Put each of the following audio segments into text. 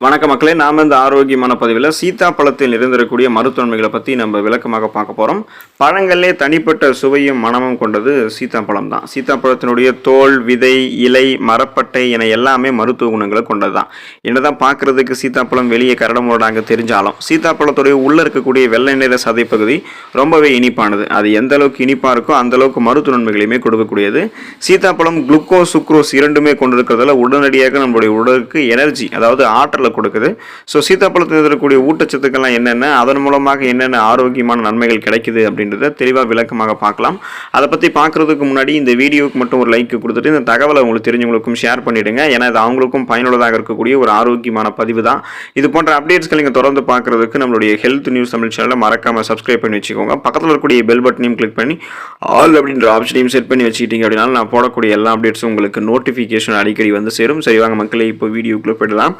வணக்க மக்களே நாம் இந்த ஆரோக்கியமான பதிவில் சீத்தாப்பழத்தில் இருந்திருக்கக்கூடிய மருத்துவன்மைகளை பற்றி நம்ம விளக்கமாக பார்க்க போகிறோம் பழங்களே தனிப்பட்ட சுவையும் மனமும் கொண்டது சீத்தாப்பழம் தான். சீத்தாப்பழத்தினுடைய தோல் விதை இலை மரப்பட்டை என எல்லாமே மருத்துவ குணங்களை கொண்டது தான் என்னதான் பார்க்கறதுக்கு சீத்தாப்பழம் வெளியே கரடமோடாங்க தெரிஞ்சாலும் சீத்தாப்பழத்துடைய உள்ளே இருக்கக்கூடிய வெள்ளை நிற சதைப்பகுதி ரொம்பவே இனிப்பானது. அது எந்த அளவுக்கு இனிப்பாக இருக்கோ அந்த அளவுக்கு மருத்துவ நன்மைகளையுமே கொடுக்கக்கூடியது. சீத்தாப்பழம் குளுக்கோஸ் சுக்ரோஸ் இரண்டுமே கொண்டிருக்கிறதால உடனடியாக நம்மளுடைய உடலுக்கு எனர்ஜி அதாவது ஆற்றல் கொடுக்குது. ஸோ சீத்தாப்பழத்தில் இருக்கக்கூடிய ஊட்டச்சத்துக்கள்லாம் என்னென்ன? அதன் மூலமாக என்னென்ன ஆரோக்கியமான நன்மைகள் கிடைக்குது அப்படின்றத தெளிவாக விளக்கமாக பார்க்கலாம். அதை பற்றி பார்க்குறதுக்கு முன்னாடி இந்த வீடியோவுக்கு மட்டும் ஒரு லைக் கொடுத்துட்டு இந்த தகவலை உங்களுக்கு தெரிஞ்சவங்களுக்கும் ஷேர் பண்ணிவிடுங்க ஏன்னா இது அவங்களுக்கும் பயனுள்ளதாக இருக்கக்கூடிய ஒரு ஆரோக்கியமான பதிவு தான். இது போன்ற அப்டேட்ஸ்கள் நீங்கள் தொடர்ந்து பார்க்குறதுக்கு நம்மளுடைய ஹெல்த் நியூஸ் தமிழ் சேனலை மறக்காமல் சப்ஸ்கிரைப் பண்ணி வச்சுக்கோங்க. பக்கத்தில் இருக்கக்கூடிய பெல் பட்டனையும் கிளிக் பண்ணி ஆல் அப்படின்ற ஆப்ஷனையும் செட் பண்ணி வச்சுக்கிட்டீங்க அப்படின்னா நான் போடக்கூடிய எல்லா அப்டேட்ஸும் உங்களுக்கு நோட்டிஃபிகேஷன் அடிக்கடி வந்து சேரும். சரி வாங்க இப்போ வீடியோக்குள்ளே போயிடலாம்.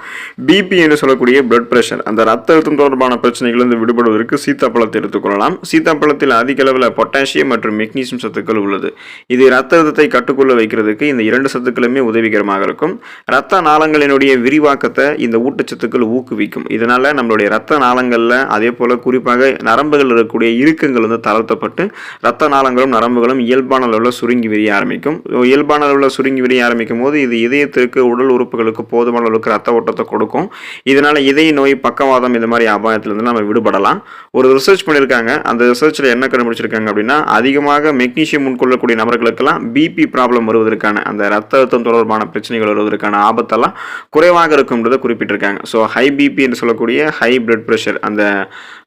பிபி என்று சொல்லக்கூடிய பிளட் பிரஷர் அந்த ரத்த அழுத்தம் தொடர்பான பிரச்சனைகளிலிருந்து விடுபடுவதற்கு சீத்தாப்பழத்தை எடுத்துக்கொள்ளலாம் சீத்தாப்பழத்தில் அதிக அளவில் பொட்டாசியம் மற்றும் மெக்னீசியம் சத்துக்கள் உள்ளது. இது ரத்த அழுத்தத்தை கட்டுக்குள்ள வைக்கிறதுக்கு இந்த இரண்டு சத்துக்களுமே உதவிகரமாக இருக்கும். ரத்த நாளங்களினுடைய விரிவாக்கத்தை இந்த ஊட்டச்சத்துக்கள் ஊக்குவிக்கும். இதனால நம்மளுடைய ரத்த நாளங்களில் அதே போல குறிப்பாக நரம்புகள் இருக்கக்கூடிய இறுக்கங்கள் வந்து தளர்த்தப்பட்டு ரத்த நாளங்களும் நரம்புகளும் இயல்பான அளவில் சுருங்கி விரிய ஆரம்பிக்கும். இயல்பான அளவில் சுருங்கி விரிய ஆரம்பிக்கும் போது இது இதயத்திற்கு உடல் உறுப்புகளுக்கு போதுமான அளவுக்கு ரத்த ஓட்டத்தை கொடுக்கும். இதனால் இதய நோய் பக்கவாதம் இந்த மாதிரி அபாயத்திலிருந்து நம்ம விடுபடலாம். ஒரு ரிசர்ச் பண்ணியிருக்காங்க. அந்த ரிசர்ச்சில் என்ன கண்டுபிடிச்சிருக்காங்க அப்படின்னா அதிகமாக மெக்னீஷியம் உட்கொள்ளக்கூடிய நபர்களுக்கெல்லாம் பிபி ப்ராப்ளம் வருவதற்கான அந்த ரத்த அழுத்தம் தொடர்பான பிரச்சனைகள் வருவதற்கான ஆபத்தெல்லாம் குறைவாக இருக்கும்ன்றதை குறிப்பிட்டிருக்காங்க. ஸோ ஹை பிபி என்று சொல்லக்கூடிய ஹை பிளட் ப்ரெஷர் அந்த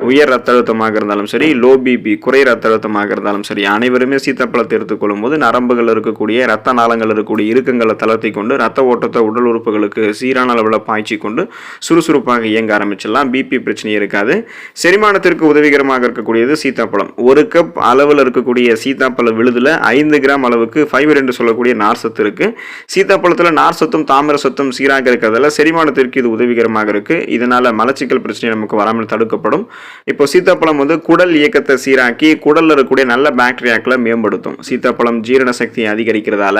உயர் ரத்த அழுத்தமாக இருந்தாலும் சரி லோ பிபி குறை ரத்த அழுத்தமாக இருந்தாலும் சரி அனைவருமே சீத்தப்பழத்தை எடுத்துக்கொள்ளும் போது நரம்புகள் இருக்கக்கூடிய ரத்த நாளங்கள் இருக்கக்கூடிய இறுக்கங்களை தளர்த்தி கொண்டு ரத்த ஓட்டத்தை உடல் உறுப்புகளுக்கு சீரான அளவில் பாய்ச்சி கொண்டு சுறுசுறுப்பாக இயங்க ஆரம்பிச்சிடலாம். பிபி பிரச்சனை இருக்காது. செரிமானத்திற்கு உதவிகரமாக இருக்கக்கூடியது சீத்தாப்பழம். ஒரு கப் அளவில் இருக்கக்கூடிய சீத்தாப்பழ விழுதில் ஐந்து கிராம் அளவுக்கு ஃபைபர் என்று சொல்லக்கூடிய நார் சத்து இருக்குது சீத்தாப்பழத்தில் நார் சத்தும் தாமிர சத்தும் சீராக இருக்கிறதால செரிமானத்திற்கு இது உதவிகரமாக இருக்குது இதனால் மலச்சிக்கல் பிரச்சனை நமக்கு வராமல் தடுக்கப்படும். இப்போ சீத்தாப்பழம் வந்து குடல் இயக்கத்தை சீராக்கி குடலில் இருக்கக்கூடிய நல்ல பாக்டீரியாக்களை மேம்படுத்தும். சீத்தாப்பழம் ஜீரண சக்தியை அதிகரிக்கிறதால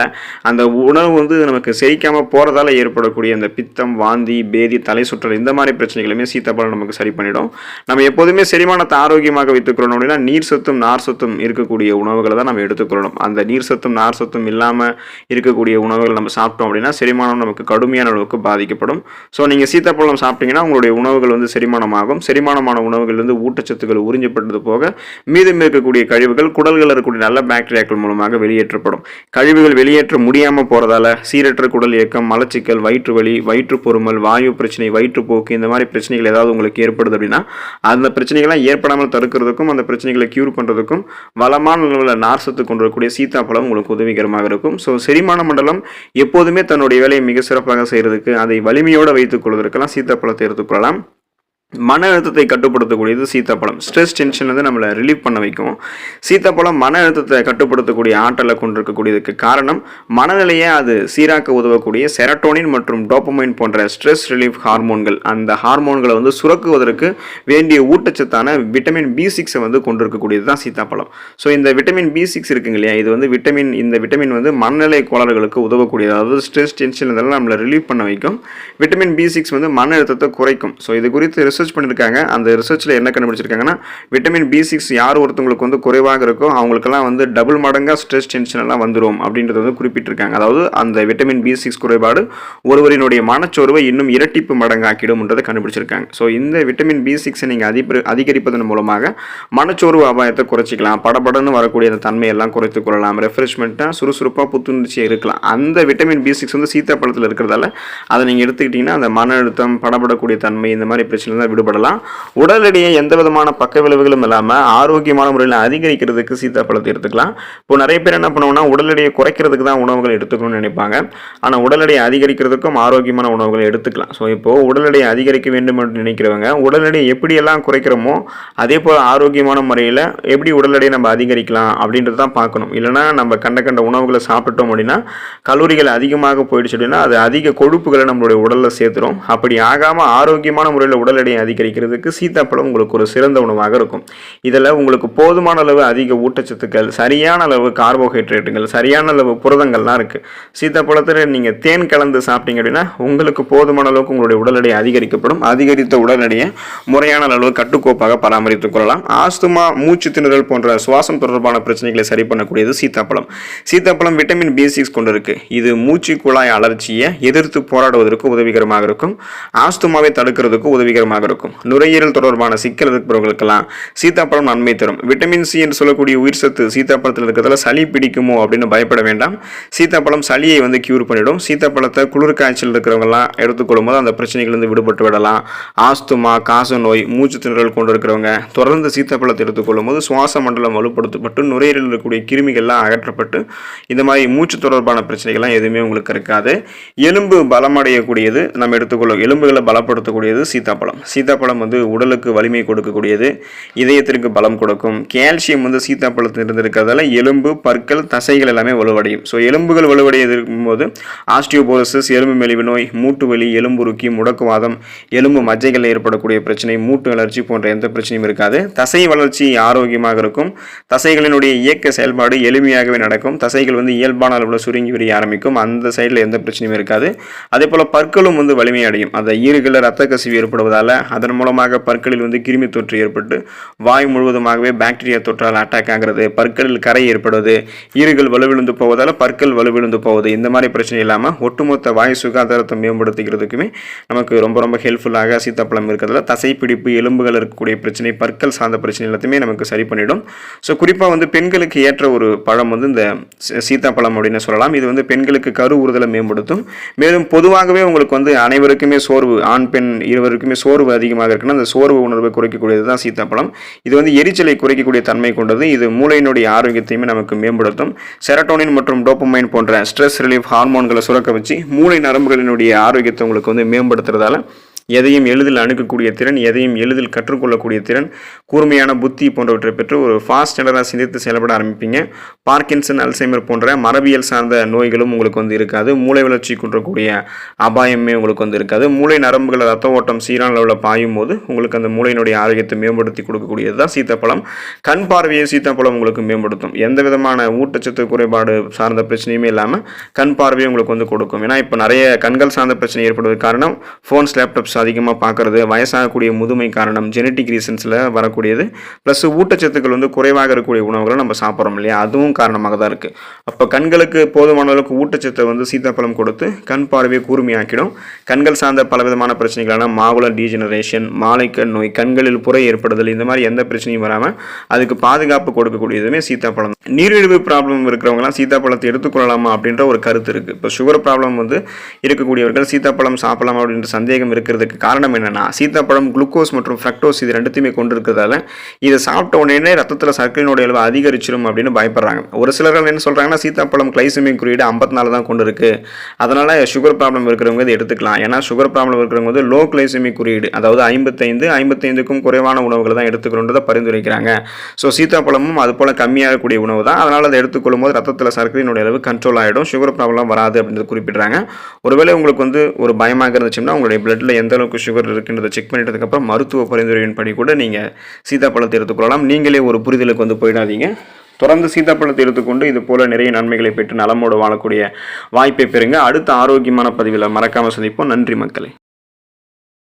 அந்த உணவு வந்து நமக்கு செரிக்காமல் போகிறதால ஏற்படக்கூடிய அந்த பித்தம் வாந்தி பேதி தலை சுற்றல் இந்த மாதிரி பிரச்சனைகளுமே சீத்தாப்பழம் நமக்கு சரி பண்ணிடும். நம்ம எப்போதுமே செரிமானத்தை ஆரோக்கியமாக வைத்துக்கொள்ளணும் அப்படின்னா நீர் சத்தும் நார் சத்தும் இருக்கக்கூடிய உணவுகளை தான் நம்ம எடுத்துக்கொள்ளணும். அந்த நீர் சத்தும் நார் சத்தும் இல்லாமல் இருக்கக்கூடிய உணவுகள் நம்ம சாப்பிட்டோம் அப்படின்னா செரிமானம் நமக்கு கடுமையான அளவுக்கு பாதிக்கப்படும். ஸோ நீங்கள் சீத்தாப்பழம் சாப்பிட்டீங்கன்னா உங்களுடைய உணவுகள் வந்து செரிமானமாகும். செரிமானமான உணவுகள்லேருந்து ஊட்டச்சத்துக்கள் உறிஞ்சப்பட்டது போக மீதம் இருக்கக்கூடிய கழிவுகள் குடல்களில் இருக்கக்கூடிய நல்ல பாக்டீரியாக்கள் மூலமாக வெளியேற்றப்படும். கழிவுகள் வெளியேற்ற முடியாமல் போகிறதால சீரற்ற குடல் இயக்கம் மலச்சிக்கல் வயிற்று வலி வயிற்று பொறுமல் வாயு பிரச்சனை வயிற்றுப்போக்கு இந்த மாதிரி பிரச்சனைகள் ஏதாவது உங்களுக்கு ஏற்படுது அப்படின்னா அந்த பிரச்சனைகள்லாம் ஏற்படாமல் தடுக்கிறதுக்கும் அந்த பிரச்சனைகளை க்யூர் பண்ணுறதுக்கும் வளமான உள்ள நார்சத்து கொண்டிருக்கக்கூடிய சீத்தாப்பழம் உங்களுக்கு உதவிகரமாக இருக்கும். ஸோ செரிமான மண்டலம் எப்போதுமே தன்னுடைய வேலையை மிக சிறப்பாக செய்கிறதுக்கு அதை வலிமையோடு வைத்துக் கொள்வதற்கெல்லாம் சீத்தாப்பழத்தை எடுத்துக்கொள்ளலாம் மன அழுத்தத்தை கட்டுப்படுத்தக்கூடியது சீத்தாப்பழம். ஸ்ட்ரெஸ் டென்ஷன் வந்து நம்மளை ரிலீவ் பண்ண வைக்கும். சீத்தாப்பழம் மன அழுத்தத்தை கட்டுப்படுத்தக்கூடிய ஆற்றலை கொண்டிருக்கக்கூடியதுக்கு காரணம் மனநிலையை அது சீராக்க உதவக்கூடிய செரட்டோனின் மற்றும் டோப்பமைன் போன்ற ஸ்ட்ரெஸ் ரிலீஃப் ஹார்மோன்கள் அந்த ஹார்மோன்களை வந்து சுரக்குவதற்கு வேண்டிய ஊட்டச்சத்தான விட்டமின் பி சிக்ஸை வந்து கொண்டிருக்கக்கூடியது தான் சீத்தாப்பழம். ஸோ இந்த விட்டமின் பி சிக்ஸ் இருக்குங்க இல்லையா? இது வந்து விட்டமின் இந்த விட்டமின் வந்து மனநிலை கோளாறுகளுக்கு உதவக்கூடியது. அதாவது ஸ்ட்ரெஸ் டென்ஷன் இதெல்லாம் நம்மளை ரிலீவ் பண்ண வைக்கும். விட்டமின் பி சிக்ஸ் வந்து மன அழுத்தத்தை குறைக்கும். ஸோ இது குறித்து ரிசர்ச் பண்ணியிருக்காங்க அந்த ரிசர்ச்சில் என்ன கண்டுபிடிச்சிருக்காங்கன்னா விட்டமின் பி சிக்ஸ் யார் ஒருத்தவங்களுக்கு வந்து குறைவாக இருக்கோ அவங்களுக்கெல்லாம் வந்து டபுள் மடங்காக ஸ்ட்ரெஸ் டென்ஷன் எல்லாம் வந்துடும் அப்படின்றத வந்து குறிப்பிட்டிருக்காங்க. அதாவது அந்த விட்டமின் பி சிக்ஸ் குறைபாடு ஒருவரினுடைய மனச்சோர்வை இன்னும் இரட்டிப்பு மடங்காக்கிடும்ன்றதை கண்டுபிடிச்சிருக்காங்க. ஸோ இந்த விட்டமின் பி சிக்ஸை நீங்கள் அதிப அதிகரிப்பதன் மூலமாக மனச்சோர்வு அபாயத்தை குறைச்சிக்கலாம். படபடன்னு வரக்கூடிய அந்த தன்மையெல்லாம் குறைத்து கொள்ளலாம். ரெஃப்ரெஷ்மெண்ட்டாக சுறுசுறுப்பாக புத்துணர்ச்சியாக இருக்கலாம். அந்த விட்டமின் பி சிக்ஸ் வந்து சீத்தாப்பழத்தில் இருக்கிறதால அதை நீங்கள் எடுத்துக்கிட்டிங்கன்னா அந்த மன அழுத்தம் படப்படக்கூடிய தன்மை இந்த மாதிரி பிரச்சனை தான் விடுபடலாம். உடல் எடையை எந்த விதமான பக்க விளைவுகளும் இல்லாமல் ஆரோக்கியமான முறையில் அதிகரிக்கிறதுக்கு சீத்தாப்பழத்தை எடுத்துக்கலாம். இப்போ நிறைய பேர் என்ன பண்ணுவோம்னா உடல் எடையை குறைக்கிறதுக்கு தான் உணவுகள் எடுத்துக்கணும்னு நினைப்பாங்க. ஆனால் உடல் எடையை அதிகரிக்கிறதுக்கும் ஆரோக்கியமான உணவுகளை எடுத்துக்கலாம். ஸோ இப்போது உடல் எடையை அதிகரிக்க வேண்டும் என்று நினைக்கிறவங்க உடல் எடையை எப்படியெல்லாம் குறைக்கிறோமோ அதே போல் ஆரோக்கியமான முறையில் எப்படி உடல் எடையை நம்ம அதிகரிக்கலாம் அப்படின்றது தான் பார்க்கணும். இல்லைனா நம்ம கண்ட கண்ட உணவுகளை சாப்பிட்டோம் அப்படின்னா கலோரிகள் அதிகமாக போயிடுச்சு அப்படின்னா அது அதிக கொழுப்புகளை நம்மளுடைய உடலில் சேர்த்துரும். அப்படி ஆகாமல் ஆரோக்கியமான முறையில் உடல் எடையை அதிகரிக்கிறதுக்கு சீத்தாப்பழம் உங்களுக்கு ஒரு சிறந்த உணவாக இருக்கும். இதில் உங்களுக்கு போதுமான அளவு அதிக ஊட்டச்சத்துக்கள் சரியான அளவு கார்போஹைட்ரேட்டுகள் சரியான அளவு புரதங்கள்லாம் இருக்குது சீத்தாப்பழத்தில் நீங்கள் தேன் கலந்து சாப்பிட்டீங்க அப்படின்னா உங்களுக்கு போதுமான அளவுக்கு உங்களுடைய உடல் எடை அதிகரிக்கப்படும். அதிகரித்த உடல் எடையை முறையான அளவு கட்டுக்கோப்பாக பராமரித்துக் கொள்ளலாம். ஆஸ்துமா மூச்சு திணறல் போன்ற சுவாசம் தொடர்பான பிரச்சனைகளை சரி பண்ணக்கூடியது சீத்தாப்பழம். சீத்தாப்பழம் விட்டமின் பி சிக்ஸ் கொண்டு இருக்கு இது மூச்சு குழாய் அலர்ச்சியை எதிர்த்து போராடுவதற்கு உதவிகரமாக இருக்கும். ஆஸ்துமாவை தடுக்கிறதுக்கு உதவிகரமாக இருக்கும் நுரையீரல் தொடர்பான சிக்கல் இருக்கிறவங்களுக்கெல்லாம் சீத்தாப்பழம் நன்மை தரும். விட்டமின் சி என்று சொல்லக்கூடிய உயிர் சத்து சீத்தாப்பழத்தில் இருக்கிறதுல சளி பிடிக்குமோ அப்படின்னு பயப்பட வேண்டாம். சீத்தாப்பழம் சளியை வந்து கியூர் பண்ணிடும். சீத்தாப்பழத்தை குளிர் காய்ச்சல் இருக்கிறவங்கலாம் எடுத்துக்கொள்ளும் போது அந்த பிரச்சனைகளிலிருந்து விடுபட்டு விடலாம். ஆஸ்துமா காச நோய் மூச்சு திணறல் கொண்டு இருக்கிறவங்க தொடர்ந்து சீத்தாப்பழத்தை எடுத்துக்கொள்ளும் போது சுவாச மண்டலம் வலுப்படுத்தப்பட்டு நுரையீரல் இருக்கக்கூடிய கிருமிகள்லாம் அகற்றப்பட்டு இந்த மாதிரி மூச்சு தொடர்பான பிரச்சனைகள்லாம் எதுவுமே உங்களுக்கு இருக்காது. எலும்பு பலமடையக்கூடியது நம்ம எடுத்துக்கொள்ளும் எலும்புகளை பலப்படுத்தக்கூடியது சீத்தாப்பழம். சீத்தாப்பழம் வந்து உடலுக்கு வலிமை கொடுக்கக்கூடியது இதயத்திற்கு பலம் கொடுக்கும். கால்சியம் வந்து சீத்தாப்பழத்தில் இருந்திருக்கிறதால எலும்பு பற்கள் தசைகள் எல்லாமே வலுவடையும். ஸோ எலும்புகள் வலுவடையது இருக்கும்போது ஆஸ்டியோபோரோசிஸ் எலும்பு மெலிவு நோய் மூட்டு வலி எலும்புருக்கி முடக்குவாதம் எலும்பு மஜ்ஜைகளில் ஏற்படக்கூடிய பிரச்சனை மூட்டு வளர்ச்சி போன்ற எந்த பிரச்சனையும் இருக்காது. தசை வளர்ச்சி ஆரோக்கியமாக இருக்கும். தசைகளினுடைய இயக்க செயல்பாடு எளிமையாகவே நடக்கும். தசைகள் வந்து இயல்பான அளவில் சுருங்கி விரிய ஆரம்பிக்கும். அந்த சைடில் எந்த பிரச்சனையும் இருக்காது. அதே போல் பற்களும் வந்து வலிமையடையும். அந்த ஈறுகளில் ரத்த கசிவு ஏற்படுவதால் அதன் மூலமாக பற்களில் வந்து கிருமி தொற்று ஏற்பட்டு வாய் முழுவதுமாகவே பாக்டீரியா தொற்றால் அட்டாக் ஆகிறது. பற்களில் கரை ஏற்படுவது ஈறுகள் வலுவிழுந்து போவதால் பற்கள் வலுவிழுந்து போவது இந்த மாதிரி பிரச்சனை இல்லாமல் ஒட்டுமொத்த வாய் சுகாதாரத்தை மேம்படுத்திக்கிறதுக்குமே நமக்கு ரொம்ப ரொம்ப ஹெல்ப்ஃபுல்லாக சீத்தாப்பழம் இருக்கிறதுல தசைப்பிடிப்பு எலும்புகள் இருக்கக்கூடிய பிரச்சனை பற்கள் சார்ந்த பிரச்சனை எல்லாத்தையுமே நமக்கு சரி பண்ணிடும். ஸோ குறிப்பாக வந்து பெண்களுக்கு ஏற்ற ஒரு பழம் வந்து இந்த சீத்தாப்பழம் அப்படின்னு சொல்லலாம். இது வந்து பெண்களுக்கு கரு உறுதலை மேம்படுத்தும். மேலும் பொதுவாகவே உங்களுக்கு வந்து அனைவருக்குமே சோர்வு ஆண் பெண் இருவருக்குமே சோர்வு அதிகமாக இருக்குன்னா அந்த சோர்வு உணர்வை குறைக்கக்கூடியது தான் சீத்தாப்பழம். இது வந்து எரிச்சலை குறைக்கக்கூடிய தன்மை கொண்டது. இது மூளையினுடைய ஆரோக்கியத்தையுமே நமக்கு மேம்படுத்தும். செரட்டோனின் மற்றும் டோப்பமைன் போன்ற ஸ்ட்ரெஸ் ரிலீஃப் ஹார்மோன்களை சுரக்க வச்சு மூளை நரம்புகளினுடைய ஆரோக்கியத்தை உங்களுக்கு வந்து மேம்படுத்துறதால எதையும் எளிதில் அணுகக்கூடிய திறன் எதையும் எளிதில் கற்றுக்கொள்ளக்கூடிய திறன் கூர்மையான புத்தி போன்றவற்றை பெற்று ஒரு ஃபாஸ்ட் ஸ்டாண்டர்டாக சிந்தித்து செயல்பட ஆரம்பிப்பீங்க. பார்க்கின்சன் அல்சைமர் போன்ற மரபியல் சார்ந்த நோய்களும் உங்களுக்கு வந்து இருக்காது. மூளை வளர்ச்சி குன்றக்கூடிய அபாயமே உங்களுக்கு வந்து இருக்காது. மூளை நரம்புகள் ரத்த ஓட்டம் சீரான அளவில் பாயும் போது உங்களுக்கு அந்த மூளையினுடைய ஆரோக்கியத்தை மேம்படுத்தி கொடுக்கக்கூடியது தான் சீத்தாப்பழம். கண் பார்வையை சீத்தாப்பழம் உங்களுக்கு மேம்படுத்தும். எந்த விதமான ஊட்டச்சத்து குறைபாடு சார்ந்த பிரச்சனையுமே இல்லாமல் கண் பார்வையை உங்களுக்கு வந்து கொடுக்கும். ஏன்னா இப்போ நிறைய கண்கள் சார்ந்த பிரச்சனை ஏற்படுவதற்கு காரணம் ஃபோன்ஸ் லேப்டாப்ஸ் அதிகமாக பார்க்கறது வயசாகக்கூடிய முதுமை காரணம் ஜெனட்டிக் ரீசன்ஸில் வரக்கூடியது ப்ளஸ் ஊட்டச்சத்துக்கள் வந்து குறைவாக இருக்கக்கூடிய உணவுகளை நம்ம சாப்பிட்றோம் இல்லையா? அதுவும் காரணமாக தான் இருக்குது அப்போ கண்களுக்கு போதுமான அளவுக்கு ஊட்டச்சத்தை வந்து சீத்தாப்பழம் கொடுத்து கண் பார்வையை கூர்மையாக்கிடும். கண்கள் சார்ந்த பலவிதமான பிரச்சனைகளான மாகுலர் டீஜெனரேஷன் மாலைக்கண் நோய் கண்களில் புறை ஏற்படுதல் இந்த மாதிரி எந்த பிரச்சனையும் வராமல் அதுக்கு பாதுகாப்பு கொடுக்கக்கூடியதுமே சீத்தாப்பழம் நீரிழிவு ப்ராப்ளம் இருக்கிறவங்கலாம் சீத்தாப்பழத்தை எடுத்துக்கொள்ளலாமா அப்படின்ற ஒரு கருத்து இருக்குது இப்போ சுகர் ப்ராப்ளம் வந்து இருக்கக்கூடியவர்கள் சீத்தாப்பழம் சாப்பிடலாம் அப்படின்ற சந்தேகம் இருக்கிறது இருக்கிறதுக்கு காரணம் என்னென்னா சீத்தாப்பழம் குளுக்கோஸ் மற்றும் ஃப்ரக்டோஸ் இது ரெண்டுத்தையுமே கொண்டு இருக்கிறதால இதை சாப்பிட்ட உடனே ரத்தத்தில் சர்க்கரையினுடைய அளவு அதிகரிச்சிடும் அப்படின்னு பயப்படுறாங்க. ஒரு சிலர்கள் என்ன சொல்கிறாங்கன்னா சீத்தாப்பழம் கிளைசமிக் குறியீடு 54 தான் கொண்டு அதனால் சுகர் ப்ராப்ளம் இருக்கிறவங்க இதை எடுத்துக்கலாம். ஏன்னா சுகர் ப்ராப்ளம் இருக்கிறவங்க வந்து லோ கிளைசமிக் குறியீடு அதாவது ஐம்பத்தைந்து ஐம்பத்தைந்துக்கும் குறைவான உணவுகளை தான் எடுத்துக்கணுன்றதை பரிந்துரைக்கிறாங்க. ஸோ சீத்தாப்பழமும் அது போல் கம்மியாகக்கூடிய உணவு தான். அதனால் அதை எடுத்துக்கொள்ளும் போது ரத்தத்தில் சர்க்கரையினுடைய அளவு கண்ட்ரோல் ஆகிடும் சுகர் ப்ராப்ளம் வராது அப்படின்றது குறிப்பிடுறாங்க. ஒருவேளை உங்களுக்கு வந்து ஒரு பயமாக இருந்துச்சுன்னா உங்களுடைய பிளட்டில் எந்த அளவுக்கு சுகர் இருக்குன்றதை செக் பண்ணிட்டதுக்கப்புறம் மருத்துவ பரிந்துரையின்படி கூட நீங்கள் சீதாப்பழத்தை எடுத்துக்கொள்ளலாம் நீங்களே ஒரு புரிதலுக்கு வந்து போயிடாதீங்க. தொடர்ந்து சீதாப்பழத்தை எடுத்துக்கொண்டு இது போல் நிறைய நன்மைகளை பெற்று நலமோடு வாழக்கூடிய வாய்ப்பை பெறுங்க. அடுத்த ஆரோக்கியமான பதிவில் மறக்காமல் சந்திப்போம். நன்றி மக்களே.